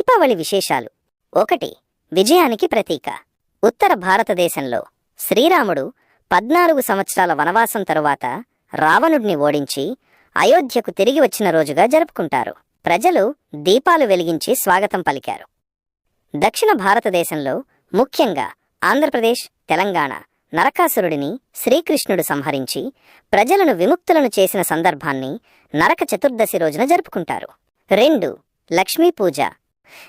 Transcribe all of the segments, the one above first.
దీపావళి విశేషాలు. ఒకటి విజయానికి ప్రతీక. ఉత్తర భారతదేశంలో శ్రీరాముడు పద్నాలుగు సంవత్సరాల వనవాసం తరువాత రావణుడిని ఓడించి అయోధ్యకు తిరిగి వచ్చిన రోజుగా జరుపుకుంటారు. ప్రజలు దీపాలు వెలిగించి స్వాగతం పలికారు. దక్షిణ భారతదేశంలో ముఖ్యంగా ఆంధ్రప్రదేశ్ తెలంగాణ నరకాసురుడిని శ్రీకృష్ణుడు సంహరించి ప్రజలను విముక్తులను చేసిన సందర్భాన్ని నరక చతుర్దశి రోజున జరుపుకుంటారు. రెండు లక్ష్మీ పూజ.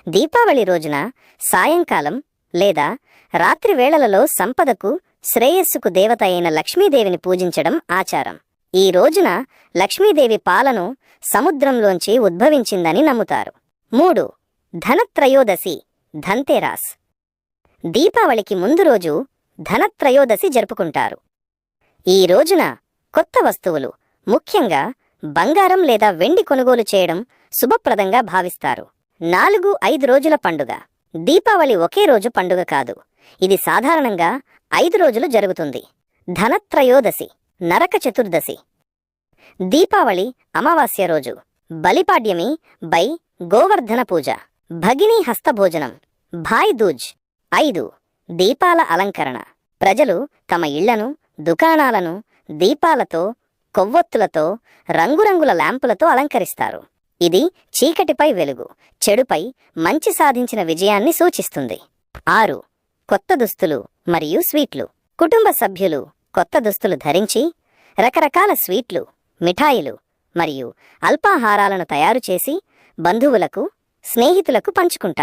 దీపావళి రోజున సాయంకాలం లేదా రాత్రి వేళలలో సంపదకు శ్రేయస్సుకు దేవత అయిన లక్ష్మీదేవిని పూజించడం ఆచారం. ఈ రోజున లక్ష్మీదేవి పాలను సముద్రంలోంచి ఉద్భవించిందని నమ్ముతారు. మూడు ధనత్రయోదశి ధన్తేరాస్. దీపావళికి ముందు రోజు ధనత్రయోదశి జరుపుకుంటారు. ఈ రోజున కొత్త వస్తువులు ముఖ్యంగా బంగారం లేదా వెండి కొనుగోలు చేయడం శుభప్రదంగా భావిస్తారు. నాలుగు ఐదు రోజుల పండుగ. దీపావళి ఒకే రోజు పండుగ కాదు. ఇది సాధారణంగా ఐదు రోజులు జరుగుతుంది. ధనత్రయోదశి నరక చతుర్దశి. దీపావళి అమావాస్య రోజు. బలిపాడ్యమి బై గోవర్ధన పూజ. భగినీ హస్తభోజనం. భాయ్ దూజ్. ఐదు దీపాల అలంకరణ. ప్రజలు తమ ఇళ్ళను దుకాణాలను దీపాలతో కొవ్వొత్తులతో రంగురంగుల ల్యాంపులతో అలంకరిస్తారు. ఇది చీకటిపై వెలుగు చెడుపై మంచి సాధించిన విజయాన్ని సూచిస్తుంది. ఆరు కొత్త దుస్తులు మరియు స్వీట్లు. కుటుంబ సభ్యులు కొత్త దుస్తులు ధరించి రకరకాల స్వీట్లు మిఠాయిలు మరియు అల్పాహారాలను తయారు చేసి బంధువులకు స్నేహితులకు పంచుకుంటారు.